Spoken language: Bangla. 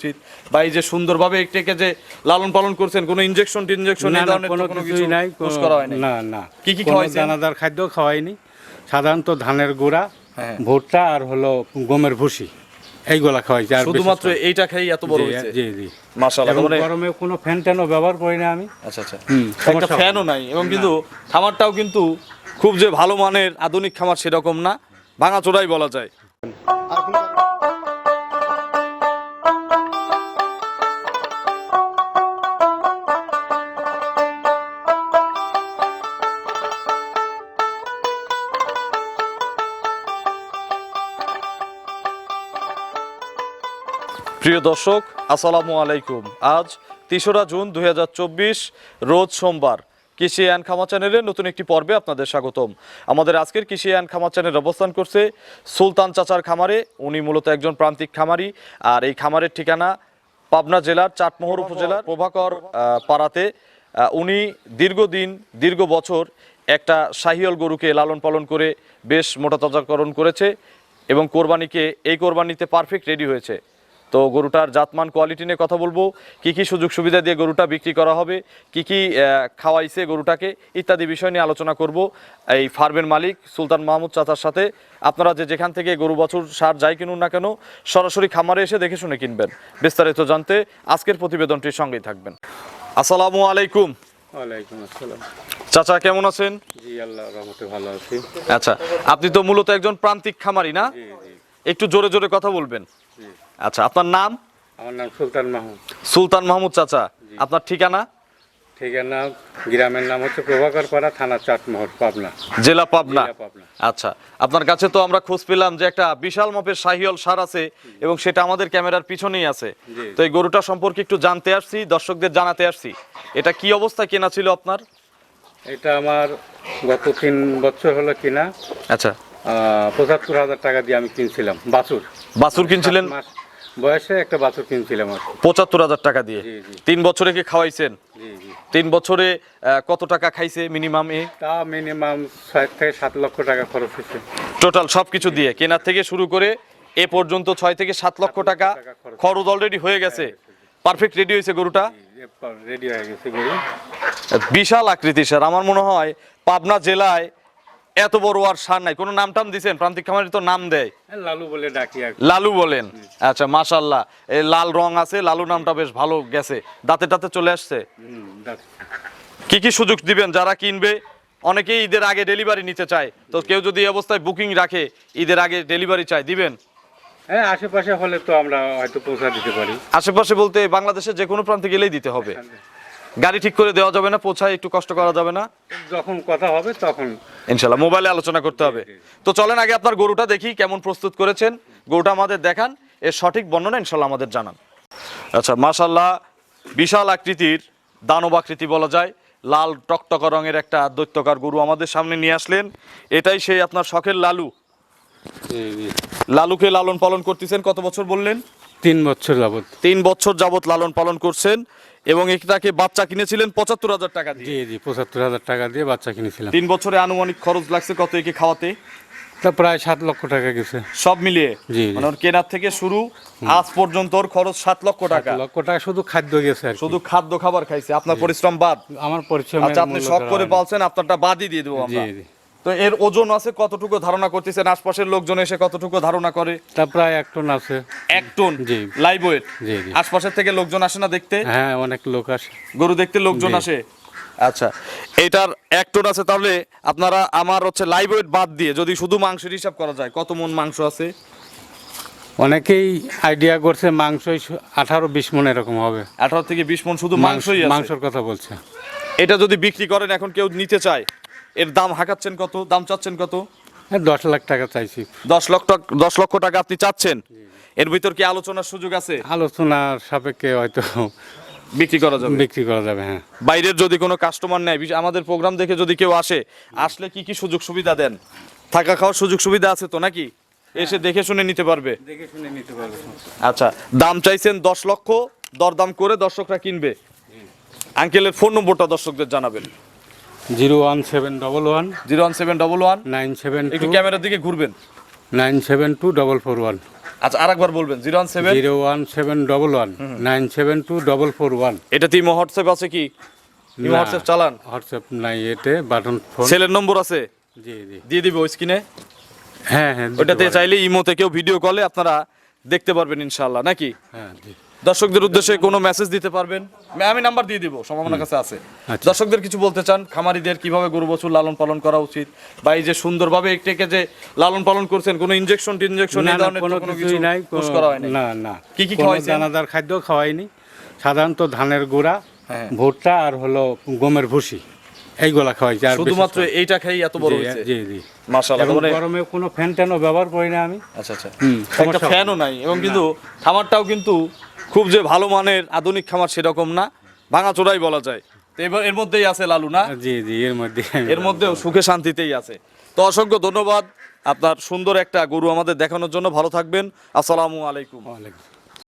উচিত। বা এই যে সুন্দরভাবে এটাকে যে লালন পালন করছেন কোনো ইনজেকশন টিনজেকশন এই ধরনের কোনো কিছু কিছুই নাই করা হয় নাই না না। কি কি কোনো খাওয়াইছেন? দানাদার খাদ্য খাওয়াইনি। সাধারণত ধানের গুঁড়া হ্যাঁ। ভুট্টা আর হলো গমের ভুসি এইগুলা খাওয়াইছি আর শুধুমাত্র এইটা খাই এত বড় হয়েছে? জি জি। মাশাআল্লাহ মানে গরমে কোনো ফ্যান ট্যানও ব্যবহার করি না আমি। আচ্ছা আচ্ছা। একটা ফ্যানও নাই এবং কিন্তু খামারটাও কিন্তু খুব যে ভালো মানের আধুনিক খামার সেরকম না। ভাঙাচোরাই বলা যায়। প্রিয় দর্শক আসসালামু আলাইকুম। আজ তেসরা জুন দু হাজার চব্বিশ রোজ সোমবার। কৃষি অ্যান্ড খামা চ্যানেলের নতুন একটি পর্বে আপনাদের স্বাগতম। আমাদের আজকের কৃষি অ্যান্ড খামা চ্যানেল অবস্থান করছে সুলতান চাচার খামারে। উনি মূলত একজন প্রান্তিক খামারি আর এই খামারের ঠিকানা পাবনা জেলার চাটমোহর উপজেলার প্রভাকর পাড়াতে। উনি দীর্ঘদিন দীর্ঘ বছর একটা শাহিয়ল গরুকে লালন পালন করে বেশ মোটাতাজাকরণ করেছে এবং কোরবানিকে এই কোরবানিতে পারফেক্ট রেডি হয়েছে। তো গরুটার জাতমান কোয়ালিটি নিয়ে কথা বলব। কি কি সুযোগ সুবিধা দিয়ে গরুটা বিক্রি করা হবে কি কি খাওয়াইছে গরুটাকে ইত্যাদি বিষয় নিয়ে আলোচনা করব। এই ফার্মের মালিক সুলতান মাহমুদ চাচার সাথে। আপনারা যে যেখান থেকে গরু বছর সার যাই কিনুন না কেন সরাসরি খামারে এসে দেখে শুনে কিনবেন। বিস্তারিত জানতে আজকের প্রতিবেদনটির সঙ্গেই থাকবেন। আসসালামু আলাইকুম। ওয়ালাইকুম আসসালাম। চাচা কেমন আছেন? জি আল্লাহ রহমতে ভালো আছি। আচ্ছা আপনি তো মূলত একজন প্রান্তিক খামারি না? একটু জোরে জোরে কথা বলবেন। আচ্ছা আপনার নাম? আমার নাম সুলতান মাহমুদ। সুলতান মাহমুদ চাচা আপনার ঠিকানা? ঠিকানা গ্রামের নাম হচ্ছে প্রভাকর পাড়া থানা চাটমোহর পাবনা। জেলা পাবনা। পাবনা। আচ্ছা আপনার কাছে তো আমরা খোঁজ পেলাম যে একটা বিশাল মাপের শাহিওল সার আছে এবং সেটা আমাদের ক্যামেরার পিছনেই আছে। তো এই গরুটা সম্পর্কে একটু জানতে আসছি দর্শকদের জানাতে আসছি। এটা কি অবস্থা কেনা ছিল আপনার? এটা আমার গত তিন বছর হলো কিনা। আচ্ছা। পঁচাত্তর হাজার টাকা দিয়ে আমি কিনছিলাম বাছুর। বাছুর কিনছিলেন? বয়সে একটা বাছুর কিনছিলাম পঁচাত্তর হাজার টাকা দিয়ে। তিন বছরে কি খাওয়াইছেন? তিন বছরে কত টাকা খাইছে মিনিমাম এ? তা মিনিমাম ছয় থেকে সাত লক্ষ টাকা খরচ হয়েছে। টোটাল সবকিছু দিয়ে। কেনার থেকে শুরু করে এ পর্যন্ত ছয় থেকে সাত লক্ষ টাকা। খরচ। অলরেডি হয়ে গেছে। পারফেক্ট রেডি হয়েছে গরুটা? রেডি হয়ে গেছে গরু। বিশাল আকৃতি স্যার। আমার মনে হয় পাবনা জেলায় এত বড় আর সার নাই। কোনো নাম টাম দিছেন? প্রান্তিক খামারি তো নাম দেয়। লালু বলে ডাকি। লালু বলেন? আচ্ছা মাশাল্লাহ এই লাল রং আছে লালু নামটা বেশ ভালো গেছে। দাঁতে টাতে চলে আসছে? কি কি সুযোগ দিবেন? যারা কিনবে অনেকেই ঈদের আগে ডেলিভারি নিতে চায়। তো কেউ যদি এই অবস্থায় বুকিং রাখে ঈদের আগে ডেলিভারি চায় দিবেন? হ্যাঁ আশেপাশে হলে তো আমরা হয়তো পৌঁছা দিতে পারি। আশেপাশে বলতে বাংলাদেশের যে কোনো প্রান্তে গেলেই দিতে হবে। গাড়ি ঠিক করে দেওয়া যাবে না পৌঁছায় একটু কষ্ট করা যাবে না। যখন কথা হবে তখন। ইনশাল্লাহ মোবাইলে আলোচনা করতে হবে। তো চলেন আগে আপনার গরুটা দেখি কেমন প্রস্তুত করেছেন। গরুটা আমাদের দেখান এর সঠিক বর্ণনা ইনশাল্লাহ আমাদের জানান। আচ্ছা মাশাল্লাহ বিশাল আকৃতির দানব আকৃতি বলা যায়। লাল টকটকা রঙের একটা দৈত্যকার গরু আমাদের সামনে নিয়ে আসলেন। এটাই সেই আপনার শখের লালু। লালুকে লালন পালন করতেছেন কত বছর বললেন? তিন বছর যাবত তিন বছর যাবত লালন পালন করছেন এবং এটাকে বাচ্চা কিনেছিলেন পঁচাত্তর হাজার টাকা দিয়ে। জি জি পঁচাত্তর হাজার টাকা দিয়ে বাচ্চা কিনেছিলাম। তিন বছরে আনুমানিক খরচ লাগছে কত একে খাওয়াতে? তা প্রায় সাত লক্ষ টাকা গেছে। সব মিলিয়ে? জি। মানে ওর কেনার থেকে শুরু আজ পর্যন্ত ওর খরচ সাত লক্ষ টাকা। লক্ষ টাকা শুধু খাদ্য গেছে আর শুধু খাদ্য খাবার খাইছে। আপনার পরিশ্রম বাদ। আমার পরিশ্রম আচ্ছা আপনি শখ করে পালছেন আপনারটা বাদই দিয়ে দেবো জি আমরা। জি। তো এর ওজন আছে কতটুকু ধারণা করতেছেন? আশপাশের লোকজন এসে কতটুকু ধারণা করে? তা প্রায় এক টন আছে। এক টন? জি। লাইভ ওয়েট জি, জি। আশপাশের থেকে লোকজন আসে না দেখতে? হ্যাঁ অনেক লোক আসে। গরু দেখতে লোকজন আসে? আচ্ছা এটার এক টন আছে তাহলে আপনারা আমার হচ্ছে লাইভ ওয়েট বাদ দিয়ে যদি শুধু মাংসের হিসাব করা যায় কত মন মাংস আছে? অনেকেই আইডিয়া করছে মাংসই আঠারো বিশ মন এরকম হবে। আঠারো থেকে বিশ মন শুধু মাংসই মাংসর কথা বলছে। এটা যদি বিক্রি করেন এখন কেউ নিতে চায়? এর দাম হাঁকাচ্ছেন কত? দাম চাচ্ছেন কত? হ্যাঁ, দশ লাখ টাকা চাইছি। দশ লক্ষ টাকা দশ লক্ষ টাকা আপনি চাচ্ছেন? এর ভিতর কি আলোচনার সুযোগ আছে? আলোচনার সাপেক্ষে হয়তো বিক্রি করা যাবে। বিক্রি করা যাবে হ্যাঁ। বাইরের যদি কোনো কাস্টমার নেয় আমাদের প্রোগ্রাম দেখে যদি কেউ আসে আসলে কি কি সুযোগ সুবিধা দেন? থাকা খাওয়ার সুযোগ সুবিধা আছে তো নাকি? এসে দেখে শুনে নিতে পারবে। দেখে শুনে নিতে পারবে। আচ্ছা দাম চাইছেন দশ লক্ষ দরদাম করে দর্শকরা কিনবে। আঙ্কেলের ফোন নম্বরটা দর্শকদের জানাবেন। Zero one seven double one zero one seven double one. Nine seven একটু ক্যামেরার দিকে ঘুরবেন। Nine seven two double four one. আচ্ছা আরেকবার বলবেন zero one seven. Zero one seven double nine seven two double four one. এটাতে ইমো হোয়াটসঅ্যাপ আছে কি? ইমো হোয়াটসঅ্যাপ চালান। হোয়াটসঅ্যাপ নাই এতে বাটন ফোন। ছেলের নম্বর আছে? জি জি। দিয়ে দিবে ওই স্ক্রিনে। হ্যাঁ হ্যাঁ পারেন। চাইলে ইমোতে কেউ ভিডিও কলে আপনারা দেখতে পারবেন ইনশাআল্লাহ নাকি? হ্যাঁ জি। দর্শকদের উদ্দেশ্যে কোনো মেসেজ দিতে পারবেন? আমি নাম্বার দিয়ে দিব সম্ভাবনার কাছে আছে। আচ্ছা। দর্শকদের কিছু বলতে চান খামারিদের কীভাবে গরু বছর লালন পালন করা উচিত? বা এই যে সুন্দরভাবে এটাকে যে লালন পালন করছেন কোনো ইনজেকশন টিনজেকশন না এই না ধরনের কোনো কিছু নাই করা না না। কি কি খাওয়াইছেন? দানাদার খাদ্য খাওয়াইনি। সাধারণত ধানের গুঁড়া হ্যাঁ। ভুট্টা আর হলো গমের ভুসি এইগুলা খাওয়াইছি আর শুধুমাত্র এইটা খাই এত বড় হয়েছে? জি জি। মাশাআল্লাহ মানে গরমে কোনো ফ্যান ট্যানও ব্যবহার করি না আমি। আচ্ছা আচ্ছা। একটা ফ্যানও নাই এবং কিন্তু খামারটাও কিন্তু খুব যে ভালো মানের আধুনিক খামার সেরকম না ভাঙা চোরাই বলা যায়। তো এবার এর মধ্যেই আছে লালু না? জি জি এর মধ্যে এর মধ্যেও সুখে শান্তিতেই আছে। তো অসংখ্য ধন্যবাদ আপনার সুন্দর একটা গরু আমাদের দেখানোর জন্য। ভালো থাকবেন। আসসালামু আলাইকুম। ওয়ালাইকুম।